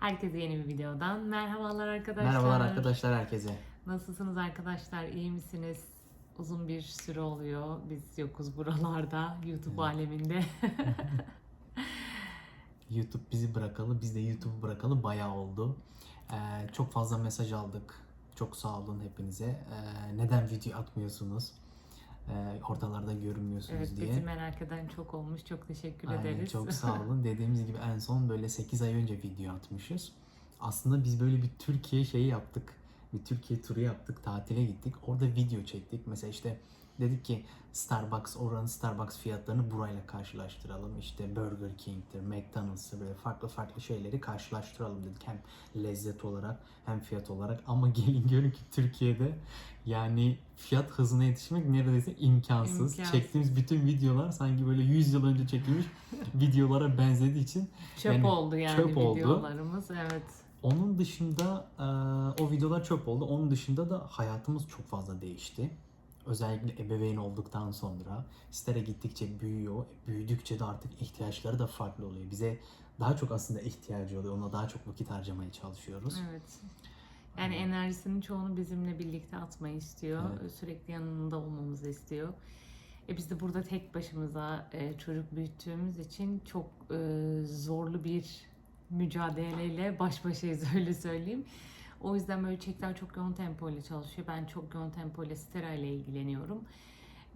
Herkese yeni bir videodan merhabalar arkadaşlar. Merhabalar arkadaşlar herkese. Nasılsınız arkadaşlar? İyi misiniz? Uzun bir süre oluyor. Biz yokuz buralarda, YouTube Evet. aleminde. YouTube bizi bırakalı, biz de YouTube'u bırakalı bayağı oldu. Ee, çok fazla mesaj aldık. Çok sağ olun hepinize. Ee, neden video atmıyorsunuz? Ee, ortalarda görünmüyorsunuz evet, diye. bizi merak eden çok olmuş. Çok teşekkür Aynen, ederiz. çok sağ olun. Dediğimiz gibi en son böyle 8 ay önce video atmışız. Aslında biz böyle bir Türkiye şeyi yaptık. Bir Türkiye turu yaptık. Tatile gittik. Orada video çektik. Mesela işte dedik ki Starbucks, oranın Starbucks fiyatlarını burayla karşılaştıralım. İşte Burger King'tir, McDonald's'tır böyle farklı farklı şeyleri karşılaştıralım dedik. Hem lezzet olarak hem fiyat olarak. Ama gelin görün ki Türkiye'de yani fiyat hızına yetişmek neredeyse imkansız. İmkansız. Çektiğimiz bütün videolar sanki böyle 100 yıl önce çekilmiş videolara benzediği için Çöp Yani oldu yani çöp oldu. videolarımız. Evet. onun dışında o videolar çöp oldu. Onun dışında da hayatımız çok fazla değişti. Özellikle ebeveyn olduktan sonra Stere gittikçe büyüyor. Büyüdükçe de artık ihtiyaçları da farklı oluyor. Bize daha çok aslında ihtiyacı oluyor. Ona daha çok vakit harcamaya çalışıyoruz. Evet. Yani enerjisinin çoğunu bizimle birlikte atmayı istiyor. Evet. Sürekli yanında olmamızı istiyor. E biz de burada tek başımıza e, çocuk büyüttüğümüz için çok e, zorlu bir mücadeleyle baş başayız öyle söyleyeyim. O yüzden böyle çekler çok yoğun tempo ile çalışıyor. Ben çok yoğun tempo ile ilgileniyorum.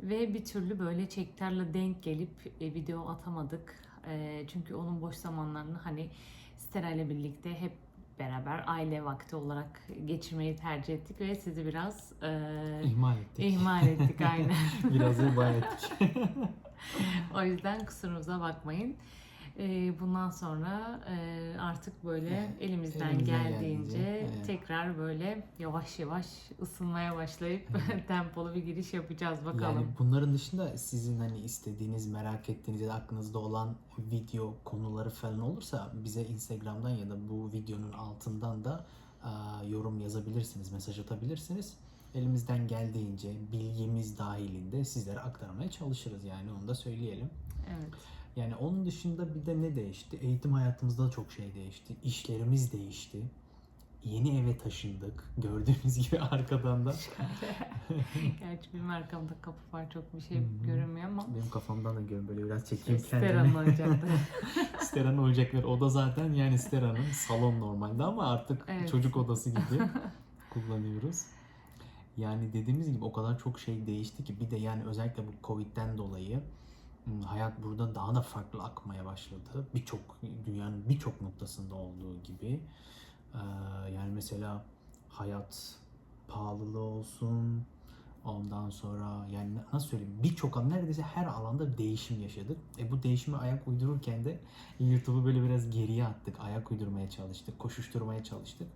Ve bir türlü böyle çeklerle denk gelip e, video atamadık. E, çünkü onun boş zamanlarını hani ile birlikte hep beraber aile vakti olarak geçirmeyi tercih ettik ve sizi biraz e, İhmal ettik. ihmal ettik aynen. Biraz ihmal ettik. o yüzden kusurumuza bakmayın. E, bundan sonra e, artık böyle Evet, elimizden, elimizden geldiğince evet. tekrar böyle yavaş yavaş ısınmaya başlayıp tempolu bir giriş yapacağız bakalım. Yani bunların dışında sizin hani istediğiniz, merak ettiğiniz aklınızda olan video konuları falan olursa bize Instagram'dan ya da bu videonun altından da aa, yorum yazabilirsiniz, mesaj atabilirsiniz. Elimizden geldiğince bilgimiz dahilinde sizlere aktarmaya çalışırız yani onu da söyleyelim. Evet. Yani onun dışında bir de ne değişti? Eğitim hayatımızda da çok şey değişti. İşlerimiz değişti. Yeni eve taşındık. Gördüğünüz gibi arkadan da Gerçi benim arkamda kapı var çok bir şey hı. görünmüyor ama benim kafamdan da görün böyle biraz çekeyim Stera'nın kendimi. olacaktı. Stera'nın oyuncakları o da zaten yani Stera'nın salon normalde ama artık Evet. çocuk odası gibi kullanıyoruz. Yani dediğimiz gibi o kadar çok şey değişti ki bir de yani özellikle bu Covid'den dolayı hmm, hayat burada daha da farklı akmaya başladı. Birçok dünyanın birçok noktasında olduğu gibi. Ee, yani mesela hayat pahalılığı olsun, Ondan sonra yani nasıl söyleyeyim birçok neredeyse her alanda değişim yaşadık. E bu değişime ayak uydururken de YouTube'u böyle biraz geriye attık. Ayak uydurmaya çalıştık, koşuşturmaya çalıştık.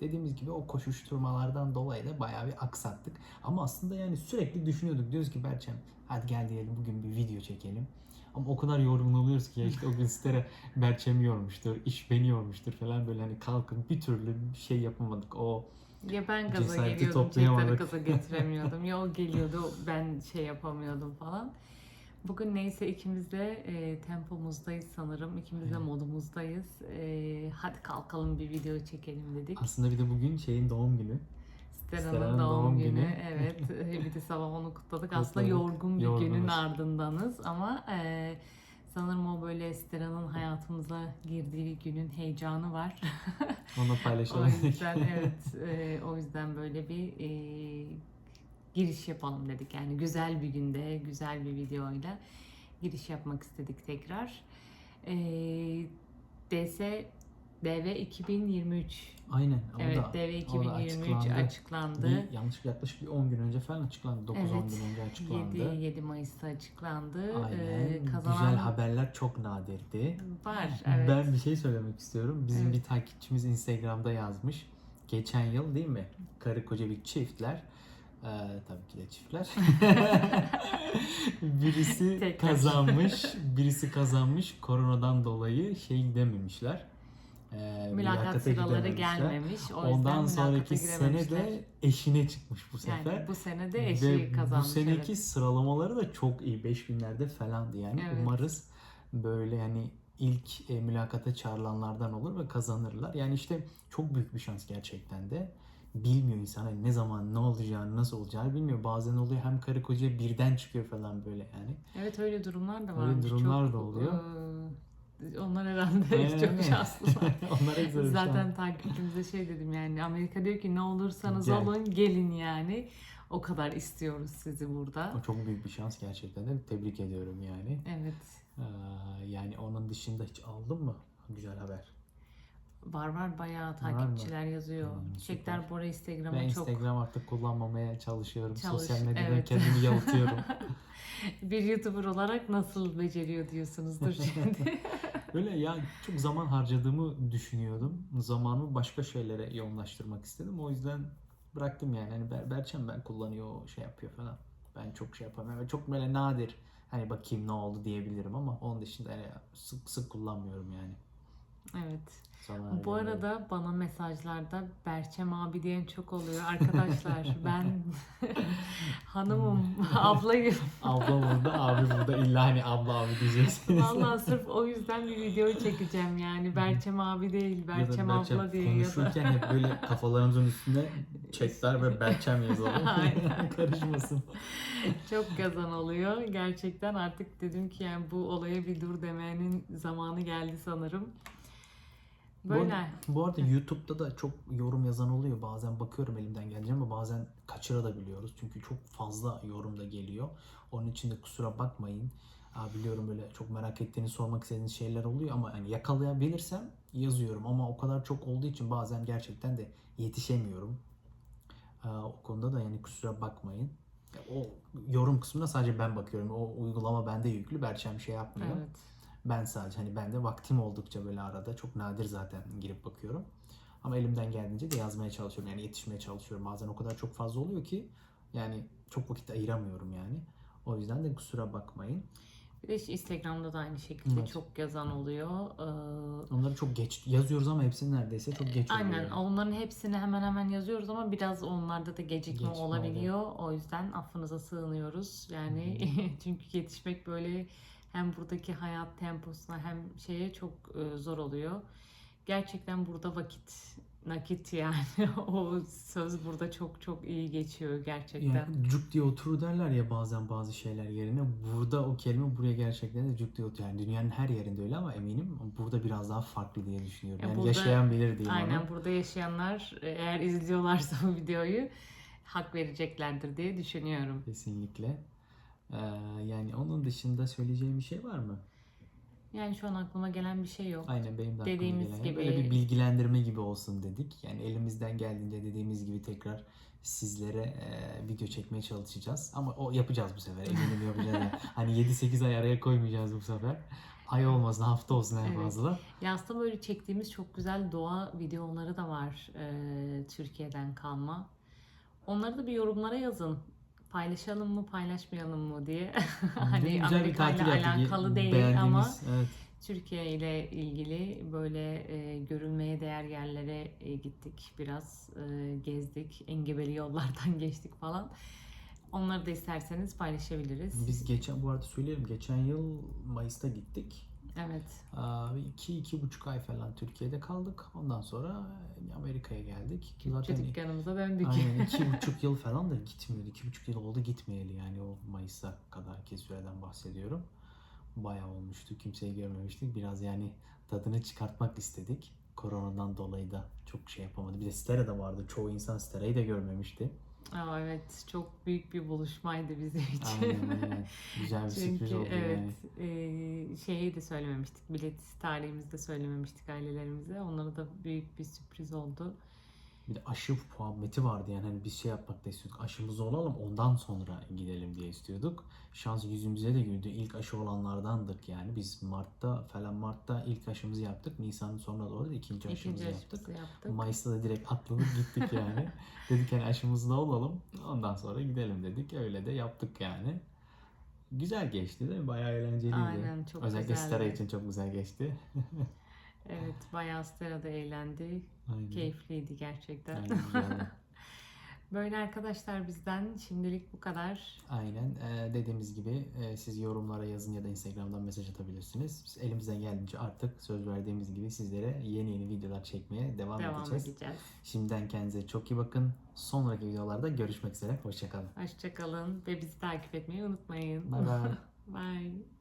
Dediğimiz gibi o koşuşturmalardan dolayı da bayağı bir aksattık. Ama aslında yani sürekli düşünüyorduk. Diyoruz ki Berçem hadi gel diyelim bugün bir video çekelim. Ama o kadar yorgun oluyoruz ki ya işte o gün Stere Berçem'i yormuştur, iş beni yormuştur falan böyle hani kalkıp bir türlü bir şey yapamadık. O Ya ben gaza geliyordum, gaza getiremiyordum. ya o geliyordu, ben şey yapamıyordum falan. Bugün neyse ikimiz de e, tempomuzdayız sanırım. İkimiz de Evet. modumuzdayız. E, hadi kalkalım bir video çekelim dedik. aslında bir de bugün şeyin doğum günü. Stera'nın doğum, doğum günü. günü. Evet. e, bir de sabah onu kutladık. Aslında Kutladık. yorgun bir Yorgunuz. günün ardındanız ama e, sanırım o böyle Stera'nın hayatımıza girdiği günün heyecanı var. Onu O paylaşalım. yüzden evet e, o yüzden böyle bir e, giriş yapalım dedik. Yani güzel bir günde güzel bir videoyla giriş yapmak istedik tekrar. E, DS DV 2023 Aynen. Evet da, DV o da 2023 açıklandı. açıklandı. Bir, yanlış yaklaşık bir 10 gün önce falan açıklandı. 9-10 Evet. gün önce açıklandı. 7, 7 Mayıs'ta açıklandı. Aynen. E, kazanan Güzel haberler çok nadirdi. var. Evet. Ben bir şey söylemek istiyorum. Bizim Evet. bir takipçimiz Instagram'da yazmış. Geçen yıl değil mi? Karı koca bir çiftler. Ee, tabii ki de çiftler. birisi Tek kazanmış, birisi kazanmış. Koronadan dolayı şey gidememişler. Ee, mülakat sıraları gelmemiş. O Ondan sonraki sene de eşine çıkmış bu sefer. yani bu sene de eşi Ve kazanmış. bu seneki evet. sıralamaları da çok iyi. 5000'lerde falandı yani. Evet. Umarız böyle yani ilk e, mülakata çağrılanlardan olur ve kazanırlar. Yani işte çok büyük bir şans gerçekten de. Bilmiyor insan hani ne zaman ne olacağını nasıl olacağını bilmiyor. Bazen oluyor hem karı koca birden çıkıyor falan böyle yani. Evet öyle durumlar da Öyle varmış. durumlar Çok, da oluyor. eee, onlar herhalde Aynen çok öyle. şanslılar. Onlar. Zaten takipçimize şey dedim yani Amerika diyor ki ne olursanız Gel. olun gelin yani. O kadar istiyoruz sizi burada. O çok büyük bir şans gerçekten de tebrik ediyorum yani. Evet. Ee, yani onun dışında hiç aldın mı güzel haber? Var var bayağı takipçiler yazıyor. Hmm, Çiçekler süper. Bora Instagram'a Ben çok Instagram artık kullanmamaya çalışıyorum. Çalış, Sosyal medyadan evet. kendimi yalıtıyorum. bir YouTuber olarak nasıl beceriyor diyorsunuzdur şimdi. Böyle ya çok zaman harcadığımı düşünüyordum. Zamanımı başka şeylere yoğunlaştırmak istedim. O yüzden bıraktım yani. Hani Ber Berçem ben kullanıyor, şey yapıyor falan. Ben çok şey yapamıyorum. Çok böyle nadir hani bakayım ne oldu diyebilirim ama onun dışında yani sık sık kullanmıyorum yani. Evet. Zaman Bu arada bana mesajlarda Berçem abi diyen çok oluyor. Arkadaşlar ben hanımım, ablayım. Abla burada, abi burada illa hani abla abi diyeceksiniz. Vallahi sırf o yüzden bir video çekeceğim yani. Berçem abi değil, Ya da Berçem Berçem abla diye ya da. konuşurken hep böyle kafalarımızın üstüne çekler ve Berçem yazalım. Karışmasın. Çok kazan oluyor. Gerçekten artık dedim ki yani bu olaya bir dur demenin zamanı geldi sanırım. Bu Böyle. arada, bu arada YouTube'da da çok yorum yazan oluyor. Bazen bakıyorum elimden gelince ama bazen kaçırabiliyoruz. Çünkü çok fazla yorum da geliyor. Onun için de kusura bakmayın. Aa, biliyorum böyle çok merak ettiğiniz, sormak istediğiniz şeyler oluyor ama hani yakalayabilirsem yazıyorum. Ama o kadar çok olduğu için bazen gerçekten de yetişemiyorum. Aa, o konuda da yani kusura bakmayın. O yorum kısmına sadece ben bakıyorum. O uygulama bende yüklü. Berçem şey yapmıyor. Evet. Ben sadece hani ben de vaktim oldukça böyle arada çok nadir zaten girip bakıyorum. Ama elimden geldiğince de yazmaya çalışıyorum. Yani yetişmeye çalışıyorum. Bazen o kadar çok fazla oluyor ki yani çok vakit ayıramıyorum yani. O yüzden de kusura bakmayın. Bir de işte Instagram'da da aynı şekilde Evet. çok yazan oluyor. Ee, Onları çok geç yazıyoruz ama hepsi neredeyse çok geç oluyor. Aynen onların hepsini hemen hemen yazıyoruz ama biraz onlarda da gecikme, Gecikme olabiliyor. O yüzden affınıza sığınıyoruz. Yani çünkü yetişmek böyle hem buradaki hayat temposuna hem şeye çok e, zor oluyor. Gerçekten burada vakit nakit yani o söz burada çok çok iyi geçiyor gerçekten. Yani cuk diye oturur derler ya bazen bazı şeyler yerine. Burada o kelime buraya gerçekten de cuk diye oturuyor. Yani dünyanın her yerinde öyle ama eminim burada biraz daha farklı diye düşünüyorum. Ya Yani burada- yaşayan bilir diyeyim Aynen ona. burada yaşayanlar e, eğer izliyorlarsa bu videoyu hak vereceklerdir diye düşünüyorum. Kesinlikle. Ee, yani onun dışında söyleyeceğim bir şey var mı? Yani şu an aklıma gelen bir şey yok. Aynen benim de aklıma Dediğimiz gelen. gibi- Böyle bir bilgilendirme gibi olsun dedik. Yani elimizden geldiğince dediğimiz gibi tekrar sizlere e, video çekmeye çalışacağız. Ama o yapacağız bu sefer. Eminim yapacağız. Yani hani 7-8 ay araya koymayacağız bu sefer. Ay olmasın hafta olsun en Evet. fazla. Ya aslında böyle çektiğimiz çok güzel doğa videoları da var e, Türkiye'den kalma. Onları da bir yorumlara yazın. Paylaşalım mı paylaşmayalım mı diye. Hani Amerika ile yaptık. alakalı değil Beğendiğimiz, ama evet. Türkiye ile ilgili böyle e, görülmeye değer yerlere e, gittik. Biraz e, gezdik. Engebeli yollardan geçtik falan. Onları da isterseniz paylaşabiliriz. Biz geçen bu arada söyleyelim geçen yıl Mayıs'ta gittik. Evet. İki, iki buçuk ay falan Türkiye'de kaldık. Ondan sonra Amerika'ya geldik. Zaten Zaten dükkanımıza döndük. aynen iki buçuk yıl falan da gitmiyordu. İki buçuk yıl oldu gitmeyeli yani o Mayıs'a kadar ki süreden bahsediyorum. Bayağı olmuştu. Kimseyi görmemiştik. Biraz yani tadını çıkartmak istedik. Koronadan dolayı da çok şey yapamadı. Bir de Stera da vardı. Çoğu insan Stera'yı da görmemişti. Aa, evet çok büyük bir buluşmaydı bizim için. Aynen aynen. Güzel bir sürpriz Çünkü oldu evet yani. e, şeyi de söylememiştik. Bilet tarihimizi de söylememiştik ailelerimize. Onlara da büyük bir sürpriz oldu. Bir de aşı muhabbeti vardı yani hani biz şey yapmak da istiyorduk. Aşımızı olalım ondan sonra gidelim diye istiyorduk. Şans yüzümüze de güldü. İlk aşı olanlardandık yani. Biz Mart'ta falan Mart'ta ilk aşımızı yaptık. Nisan'ın sonuna doğru da ikinci aşımızı İkinci yaptık. aşımızı yaptık. Mayıs'ta da direkt atladık gittik yani. dedik hani aşımızı da olalım. Ondan sonra gidelim dedik. Öyle de yaptık yani. Güzel geçti değil mi? Bayağı eğlenceliydi. Aynen çok Özellikle güzeldi. Stara için çok güzel geçti. Evet bayağı Stera'da eğlendi. Aynen. Keyifliydi gerçekten. Aynen. Böyle arkadaşlar bizden şimdilik bu kadar. Aynen. Ee, dediğimiz gibi e, siz yorumlara yazın ya da Instagram'dan mesaj atabilirsiniz. Biz elimizden geldiğince artık söz verdiğimiz gibi sizlere yeni yeni videolar çekmeye devam, Devam edeceğiz. edeceğiz. Şimdiden kendinize çok iyi bakın. Sonraki videolarda görüşmek üzere. Hoşçakalın. Hoşçakalın ve bizi takip etmeyi unutmayın. Bye bye. Bye.